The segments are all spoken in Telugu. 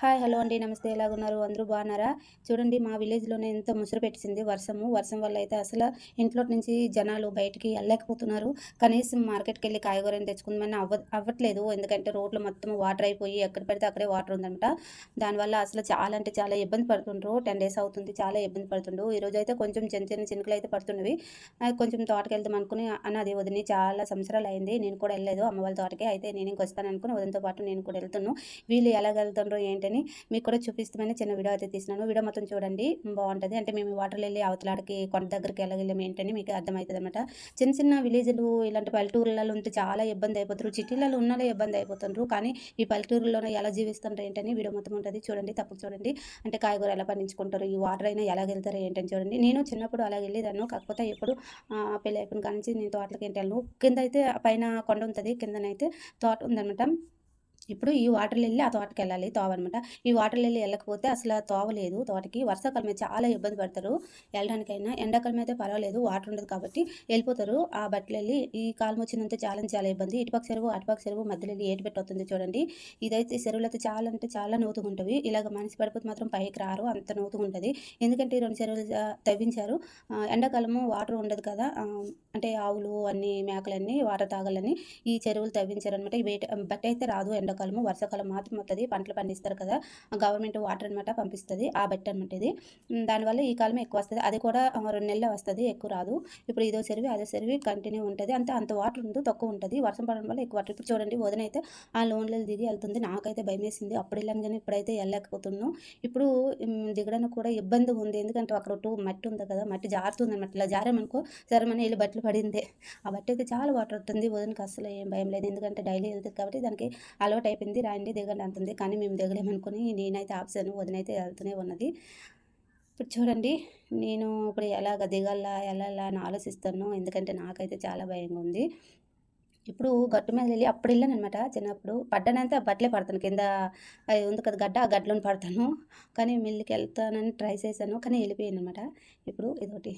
హాయ్ హలో అండి. నమస్తే. ఎలాగున్నారు? అందరూ బాగున్నారా? చూడండి మా విలేజ్లోనే ఎంత ముసురు పెట్టింది వర్షము. వర్షం వల్ల అయితే అసలు ఇంట్లో నుంచి జనాలు బయటికి వెళ్ళలేకపోతున్నారు. కనీసం మార్కెట్కి వెళ్ళి కాయగూరని తెచ్చుకుందామని అవ్వ అవ్వట్లేదు. ఎందుకంటే రోడ్లు మొత్తం వాటర్ అయిపోయి ఎక్కడ పెడితే అక్కడే వాటర్ ఉందన్నమాట దానివల్ల అసలు చాలా అంటే చాలా ఇబ్బంది పడుతుండ్రు. టెన్ డేస్ అవుతుంది చాలా ఇబ్బంది పడుతుండ్రు. ఈరోజు అయితే కొంచెం చిన్న చిన్న చినుకులు అయితే పడుతున్నవి. కొంచెం తోటకి వెళ్దాం అనుకుని అన్నది వదిని చాలా సంవత్సరాలు అయింది. నేను కూడా వెళ్ళలేదు. అమ్మ వాళ్ళ తోటకి అయితే నేను ఇంకొస్తాను అనుకుని వదినతో పాటు నేను కూడా వెళ్తున్నాను వీళ్ళు ఎలా వెళ్తుండ్రో ఏంటని మీకు కూడా చూపిస్తామని చిన్న వీడియో అయితే తీసినాను వీడియో మొత్తం చూడండి. బాగుంటుంది. అంటే మేము వాటర్ వెళ్ళి అవతలాడికి కొండ దగ్గరికి వెళ్ళగలం ఏంటని మీకు అర్థమవుతుంది అనమాట చిన్న చిన్న విలేజ్లు ఇలాంటి పల్లెటూరులలో ఉంటే చాలా ఇబ్బంది అయిపోతారు. సిటీలలో ఉన్నలో ఇబ్బంది అయిపోతుండ్రు. కానీ ఈ పల్లెటూరులోనే ఎలా జీవిస్తుంటారు ఏంటని వీడియో మొత్తం ఉంటుంది. చూడండి. తప్పక చూడండి. అంటే కాయగూర ఎలా పండించుకుంటారు? ఈ వాటర్ అయినా ఎలా వెళ్తారు ఏంటని చూడండి. నేను చిన్నప్పుడు అలా వెళ్ళేదాను కాకపోతే ఇప్పుడు పెళ్ళి అయిపోయిన కానించి నేను తోటలకి ఏంటి వెళ్ళను. కింద అయితే పైన కొండ ఉంటుంది. కిందనైతే తోట ఉందన్నమాట. ఇప్పుడు ఈ వాటర్లు వెళ్ళి ఆ తోటకి వెళ్ళాలి తోవ అనమాట ఈ వాటర్లు వెళ్ళి వెళ్ళకపోతే అసలు తోవలేదు తోవ లేదు తోటకి. వర్షాకాలం అయితే చాలా ఇబ్బంది పడతారు వెళ్ళడానికైనా ఎండాకాలం అయితే పర్వాలేదు వాటర్ ఉండదు కాబట్టి వెళ్ళిపోతారు. ఆ బట్టలు వెళ్ళి ఈ కాలం వచ్చినంత చాలా చాలా ఇబ్బంది. ఇటుపక్క చెరువు అటుపక్క చెరువు మధ్యలో వెళ్ళి ఏటు పెట్టవుతుంది చూడండి. ఇదైతే చెరువులు అయితే చాలా అంటే చాలా నూతుగా ఉంటుంది ఇలాగ మనిషి పడిపోతే మాత్రం పైకి రారు అంత నూతుగా ఉంటుంది. ఎందుకంటే ఈ రెండు చెరువులు తవ్వించారు. ఎండాకాలము వాటర్ ఉండదు కదా అంటే ఆవులు అన్ని మేకలన్నీ వాటర్ తాగాలని ఈ చెరువులు తవ్వించారు అనమాట ఈ బట్టి అయితే రాదు ఎండాకాలము వర్షాకాలం మాత్రం వస్తుంది పంటలు పండిస్తారు కదా. గవర్నమెంట్ వాటర్ అనమాట పంపిస్తుంది. ఆ బెట్ అనమాట ఇది. దానివల్ల ఈ కాలం ఎక్కువ వస్తుంది. అది కూడా రెండు నెలలు వస్తుంది. ఎక్కువ రాదు. ఇప్పుడు ఇదో చెరువు అదో చెరువు కంటిన్యూ ఉంటుంది. అంతే అంత వాటర్ ఉంది తక్కువ ఉంటుంది. వర్షం పడడం వల్ల ఎక్కువ వాటర్. ఇప్పుడు చూడండి వదిన అయితే ఆ లోన్లో దిగి వెళ్తుంది. నాకైతే భయం వేసింది. అప్పుడు వెళ్ళాను కానీ ఇప్పుడైతే వెళ్ళలేకపోతున్నాను. ఇప్పుడు దిగడానికి కూడా ఇబ్బంది ఉంది. ఎందుకంటే అక్కడ టూ మట్టి ఉంది కదా. మట్టి జారుతుంది అనమాట ఇలా జారామనుకో సరమని వెళ్ళి బట్టలు పడింది. ఆ బట్టి అయితే చాలా వాటర్ వస్తుంది. వదినకి అసలు ఏం భయం లేదు. ఎందుకంటే డైలీ వెళ్తుంది కాబట్టి దానికి అలవాటు అయిపోయింది రాండి దిగండి అంటుంది. కానీ మేము దిగలేమనుకుని నేనైతే ఆప్షన్ వదినైతే వెళ్తూనే ఉన్నది. ఇప్పుడు చూడండి నేను ఇప్పుడు ఎలాగ దిగాలా వెళ్ళాలా అని ఆలోచిస్తాను ఎందుకంటే నాకైతే చాలా భయంగా ఉంది. ఇప్పుడు గట్టు మీద వెళ్ళి అప్పుడు వెళ్ళాను అనమాట చిన్నప్పుడు. పడ్డానంటే బట్టలే పడతాను. కింద ఉంది కదా గడ్డ ఆ గడ్డలోని పడతాను. కానీ మిల్లుకి వెళ్తానని ట్రై చేశాను కానీ వెళ్ళిపోయాను అనమాట ఇప్పుడు ఇదొకటి.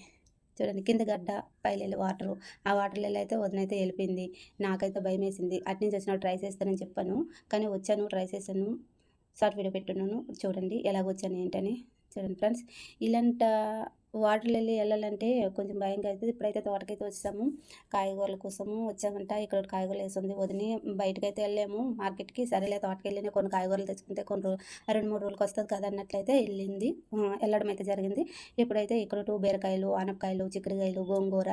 చూడండి కింద గడ్డ పైలెళ్ళి వాటరు. ఆ వాటర్లో అయితే వదినైతే వెళ్ళిపోయింది. నాకైతే భయం వేసింది అటు నుంచి వచ్చిన ట్రై చేస్తానని చెప్పాను. కానీ వచ్చాను ట్రై చేశాను. షార్ట్ వీడియో పెట్టున్నాను. చూడండి ఎలాగొచ్చాను ఏంటని. చూడండి ఫ్రెండ్స్ ఇలాంటి వాటర్లో వెళ్ళి వెళ్ళాలంటే కొంచెం భయంగా అవుతుంది ఇప్పుడైతే తోటకైతే వచ్చాము. కాయగూరల కోసము వచ్చామంట. ఇక్కడ కాయగూరలు వేసింది. వదిని బయటకైతే వెళ్ళాము. మార్కెట్కి సరేలే తోటకి వెళ్ళినా కొన్ని కాయగూరలు తెచ్చుకుంటే కొన్ని రెండు మూడు రోజులకు వస్తుంది కదా అన్నట్లయితే వెళ్ళింది. వెళ్ళడం అయితే జరిగింది. ఇప్పుడైతే ఇక్కడ టూ బీరకాయలు ఆనపకాయలు చిక్కుడుకాయలు గోంగూర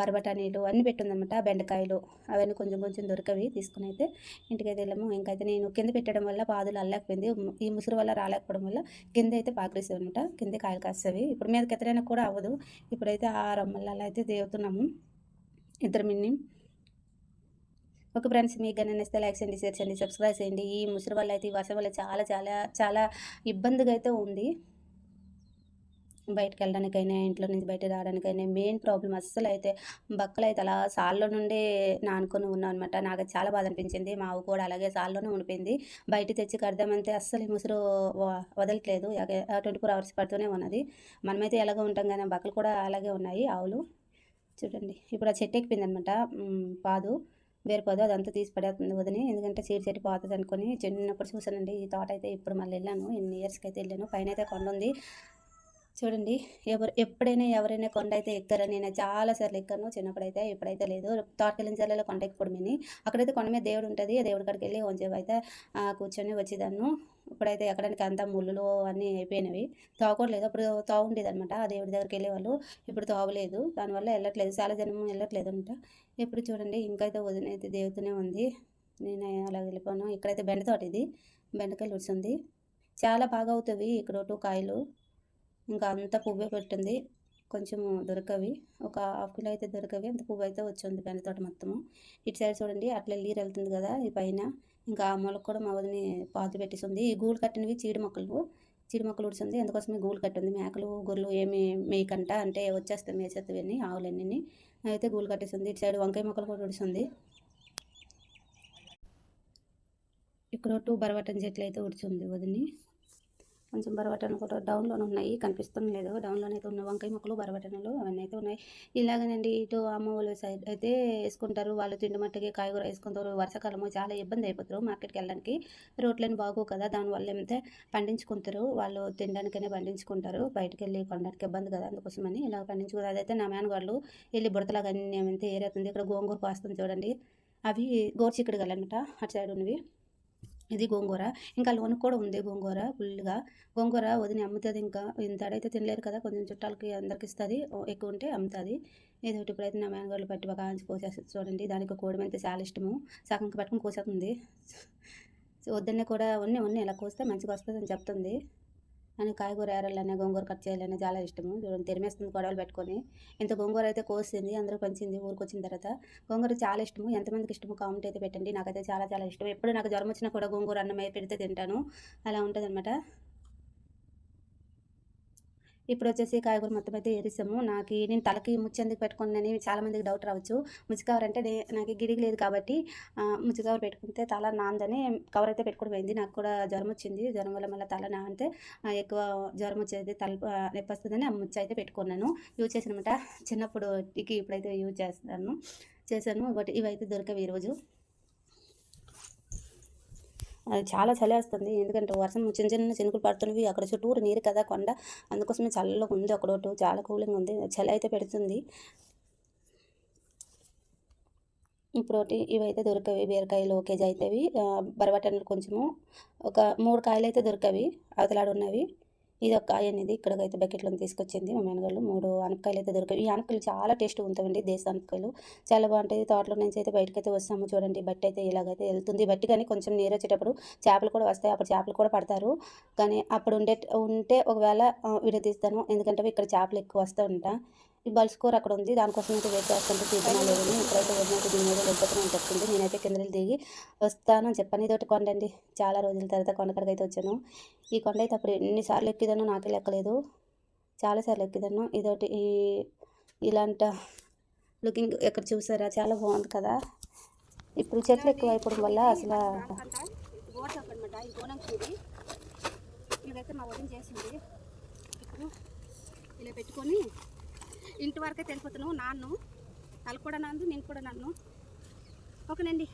బరబటానీలు అన్నీ పెట్టిందనమాట. బెండకాయలు అవన్నీ కొంచెం కొంచెం దొరకవి తీసుకుని అయితే ఇంటికైతే వెళ్ళాము. ఇంకైతే నేను కింద పెట్టడం వల్ల పాదులు అల్లకపోయింది. ఈ ముసురు వల్ల రాలేకపోవడం వల్ల కింద అయితే పాకరేసేవి అనమాట కింద కాయలు కాసేవి. ఇప్పుడు మీదకి ఎత్తడానికి కూడా అవ్వదు. ఇప్పుడైతే ఆ రమ్మలలో అయితే దేవుతున్నాము. ఇద్దరు మిన్ని. ఓకే ఫ్రెండ్స్ మీకు కానీ నచ్చితే లైక్ చేయండి షేర్ చేయండి సబ్స్క్రైబ్ చేయండి. ఈ ముసలి వల్ల అయితే ఈ వర్షం వల్ల చాలా చాలా చాలా ఇబ్బందిగా అయితే ఉంది. బయటకు వెళ్ళడానికైనా ఇంట్లో నుంచి బయట రావడానికైనా మెయిన్ ప్రాబ్లం అస్సలు అయితే బక్కలు అయితే అలా సాల్లో నుండి నానుకొని ఉన్నాం అనమాట నాకు చాలా బాధ అనిపించింది మా అవ్వ కూడా అలాగే సాల్లోనే ఉండిపోయింది. బయట తెచ్చి కడదామంటే అస్సలు ముసురు వదలట్లేదు. ట్వంటీ ఫోర్ అవర్స్ పడుతూనే ఉన్నది. మనమైతే ఎలాగో ఉంటాం కానీ బక్కలు కూడా అలాగే ఉన్నాయి ఆవులు. చూడండి ఇప్పుడు ఆ చెట్టు ఎక్కిపోయింది అనమాట పాదు వేరే పాదు అదంతా తీసి పడేస్తుంది వదిని. ఎందుకంటే చీడి చెట్టు పోతుంది అనుకుని చిన్నప్పుడు చూసానండి ఈ తోట అయితే ఇప్పుడు మళ్ళీ వెళ్ళాను. ఎన్ని ఇయర్స్కి అయితే వెళ్ళాను. పైన అయితే కొండ ఉంది. చూడండి ఎవరు ఎప్పుడైనా ఎవరైనా కొండ అయితే ఎక్కారని నేను చాలా సార్లు ఎక్కాను. చిన్నప్పుడైతే ఇప్పుడైతే లేదు. తోటకెళ్ళిన సార్లు కొండ ఎక్కడమని అక్కడైతే కొండ మీద దేవుడు ఉంటుంది. ఆ దేవుడి కాడికి వెళ్ళి కొంచెం అయితే కూర్చొని వచ్చేదాన్ని. ఇప్పుడైతే ఎక్కడానికి అంతా ముళ్ళులు అన్నీ అయిపోయినవి. తోవ లేదు. అప్పుడు తోవ ఉండేది అనమాట ఆ దేవుడి దగ్గరికి వెళ్ళేవాళ్ళు. ఇప్పుడు తాగలేదు దానివల్ల వెళ్ళట్లేదు. చాలా జనం వెళ్ళట్లేదు అనమాట ఇప్పుడు చూడండి ఇంకైతే వదిన అయితే దేవుతూనే ఉంది. నేను అలా వెళ్ళిపోను. ఇక్కడైతే బెండ తోట ఇది. బెండకాయలు ఉడిసింది. చాలా బాగా అవుతుంది ఇక్కడ టూ కాయలు. ఇంకా అంత పువ్వే పెట్టింది. కొంచెం దొరకవి. ఒక హాఫ్ కిలో అయితే దొరకవి. అంత పువ్వు అయితే వచ్చింది బెండ తోట మొత్తము. ఇటు సైడ్ చూడండి అట్లా నీరు వెళ్తుంది కదా ఈ పైన. ఇంకా ఆ మొలకు కూడా మా వదిని పాతు పెట్టేసింది. ఈ గూడు కట్టినవి చీడి మొక్కలు. చీడి మొక్కలు ఉడిసింది అందుకోసమే గూళ్ళు కట్టింది. మేకలు గొర్రెలు ఏమి మేకంట అంటే వచ్చేస్తాయి మేసేత్తవన్నీ ఆవులన్నీ అయితే గూళ్ళు కట్టేసింది. ఇటు సైడ్ వంకాయ మొక్కలు కూడా ఉడిసింది ఇక్కడ టూ బరవటం చెట్లు అయితే ఉడిచింది వదిని. కొంచెం బరబట్టలు కూడా డౌన్లోనే ఉన్నాయి. కనిపిస్తుంది లేదు. డౌన్లోనే అయితే ఉన్న వంకాయ మొక్కలు బరబట్టనలు అవన్నీ అయితే ఉన్నాయి. ఇలాగనండి ఇటు అమ్మ వాళ్ళ సైడ్ అయితే వేసుకుంటారు. వాళ్ళు తిండి మట్టుకి కాయగూర వేసుకుంటారు. వర్షాకాలము చాలా ఇబ్బంది అయిపోతారు మార్కెట్కి వెళ్ళడానికి. రోడ్లని బాగు కదా. దానివల్ల ఏమైతే పండించుకుంటారు. వాళ్ళు తినడానికైనా పండించుకుంటారు. బయటకు వెళ్ళి కొనడానికి ఇబ్బంది కదా అందుకోసమని ఇలా పండించుకుంటారు. అదైతే నా మేనగాళ్ళు వెళ్ళి బుడతలాగా అన్ని ఏమైతే ఏరేస్తుంది. ఇక్కడ గోంగూర పాస్తుంది చూడండి. అవి గోరుచిక్కుడుగాయలు అనమాట అటు సైడ్ ఉన్నవి. ఇది గోంగూర. ఇంకా లోన్ కూడా ఉంది గోంగూర ఫుల్గా గోంగూర వదిన అమ్ముతుంది ఇంకా. ఇంతడైతే తినలేరు కదా కొంచెం చుట్టాలకి అందరికి ఇస్తుంది. ఎక్కువ ఉంటే అమ్ముతుంది. ఏదో ఒకటి ఇప్పుడైతే నా మేనగాళ్ళు పట్టి బాగా ఆంచి కోసేస్తుంది చూడండి. దానికి కోడి మెంతే చాలా ఇష్టము. సగంకి పట్టుకుని కోసేస్తుంది. వద్దన్నే కూడా ఉన్ని ఉన్నీ ఇలా కోస్తే మంచిగా వస్తుంది అని చెప్తుంది. అని కాయగూర ఏరాలనే గోంగూర కట్ చేయాలనే చాలా ఇష్టము. చూడండి తెరిమేస్తుంది గొడవలు పెట్టుకొని. ఇంత గోంగూర అయితే కోసింది అందరూ పంచింది ఊరికి వచ్చిన తర్వాత. గోంగూర చాలా ఇష్టము ఎంతమందికి ఇష్టము కామెంట్ అయితే పెట్టండి. నాకైతే చాలా చాలా ఇష్టం. ఎప్పుడు నాకు జ్వరం వచ్చినా కూడా గోంగూర అన్నం పెడితే తింటాను. అలా ఉంటుంది ఇప్పుడు వచ్చేసి కాయగూర మొత్తం అయితే ఏరిసాము. నాకు నేను తలకి ముచ్చి ఎందుకు పెట్టుకున్నానని చాలా డౌట్ రావచ్చు. ముచ్చి కవర్ అంటే నాకు గిడిగి లేదు కాబట్టి ముచ్చికవర్ పెట్టుకుంటే తల నాందని కవర్ అయితే పెట్టుకోవడం పోయింది. నాకు కూడా జ్వరం వచ్చింది జ్వరం వల్ల మళ్ళీ తల నానితే ఎక్కువ జ్వరం వచ్చేది తల ఆ, నొప్పి వస్తుందని ఆ ముచ్చ అయితే పెట్టుకున్నాను. యూజ్ చేసినమాట చిన్నప్పుడు ఇప్పుడైతే యూజ్ చేస్తాను. చేశాను. బట్ ఇవైతే దొరకవు ఈరోజు. చాలా చలి వస్తుంది ఎందుకంటే వర్షం చిన్న చిన్న చినుకులు పడుతున్నవి. అక్కడ చుట్టూరు నీరు కదా కొండ. అందుకోసమే చల్లగా ఉంది ఒకడోటు చాలా కూలింగ్ ఉంది. చలి అయితే పెడుతుంది. ఇప్పుడు ఒకటి ఇవైతే దొరకవి. బీరకాయలు ఒక కేజీ అవుతాయి బరబట్టలు కొంచెము. ఒక మూడు కాయలు అయితే దొరకవి. అవతలాడున్నవి. ఇది ఒక కాయ అనేది ఇక్కడికైతే బకెట్లో తీసుకొచ్చింది. మా మేనగాళ్ళు మూడు అనపకాయలు అయితే దొరికాయి. ఈ అనపకాయలు చాలా టేస్ట్ ఉంటాయండి దేశ అనపకాయలు చాలా బాగుంటాయి. తోటలో నుంచి అయితే బయటకైతే వస్తాము చూడండి. బట్టి అయితే ఇలాగైతే వెళ్తుంది. బట్టి కానీ కొంచెం నీరు వచ్చేటప్పుడు చేపలు కూడా వస్తాయి. అప్పుడు చేపలు కూడా పడతారు. కానీ అప్పుడు ఉండే ఉంటే ఒకవేళ విడతీస్తాను ఎందుకంటే ఇక్కడ చేపలు ఎక్కువ వస్తూ ఉంటా ఈ బల్ స్కోర్ అక్కడ ఉంది. దానికోసం అయితే వెయిట్ చేస్తుంటే తీద్దామా లేదండి ఇప్పుడైతే వదినైతే దీని మీద లేకపోతే నేను చెప్తుంది నేనైతే కిందలు దిగి వస్తాను అని చెప్పని. ఇదొకటి కొండండి. చాలా రోజుల తర్వాత కొండకడికి అయితే వచ్చాను. ఈ కొండ అయితే అప్పుడు ఎన్నిసార్లు ఎక్కిదానో నాకే లెక్కలేదు. చాలాసార్లు ఎక్కిదాను ఇదొకటి ఈ ఇలాంటి లుకింగ్ ఎక్కడ చూసారా? చాలా బాగుంది కదా. ఇప్పుడు చెట్లు ఎక్కువ అయిపోవడం వల్ల అసలు ఇదైతే మా వదిన చేసింది. ఇప్పుడు ఇలా పెట్టుకొని ఇంటి వరకే తెలిపోతున్నావు నాన్ను. వాళ్ళు కూడా నన్ను నేను కూడా నన్ను. ఓకేనండి.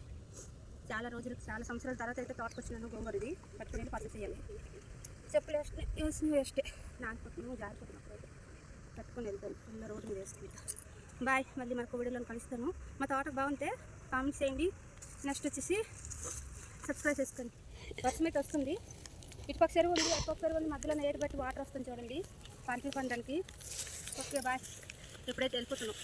చాలా రోజులకు చాలా సంవత్సరాల తర్వాత అయితే తోటకు వచ్చినాను గోంగూరది పట్టుకుని పనులు చేయాలి చెప్పులు వేస్ట్ వేసిన వేస్టే నానిపోతున్నాము జారిపోతున్నప్పుడు అయితే పట్టుకొని వెళ్తాను. ఉన్న రోడ్డు మీద బాయ్. మళ్ళీ మరొక వీడియోలో కలుస్తాను. మా తోట బాగుంటే కామెంట్స్ చేయండి. నెక్స్ట్ వచ్చేసి సబ్స్క్రైబ్ చేసుకోండి. వర్షం అయితే వస్తుంది. ఇటుపక్క చెరువు ఉంది అటుపక్క చెరువు ఉంది. మధ్యలో ఏరు బట్టి వాటర్ వస్తుంది చూడండి. పంటలు పండడానికి. Okay bye. ఇప్పుడైతే వెళ్ళిపోతున్నాం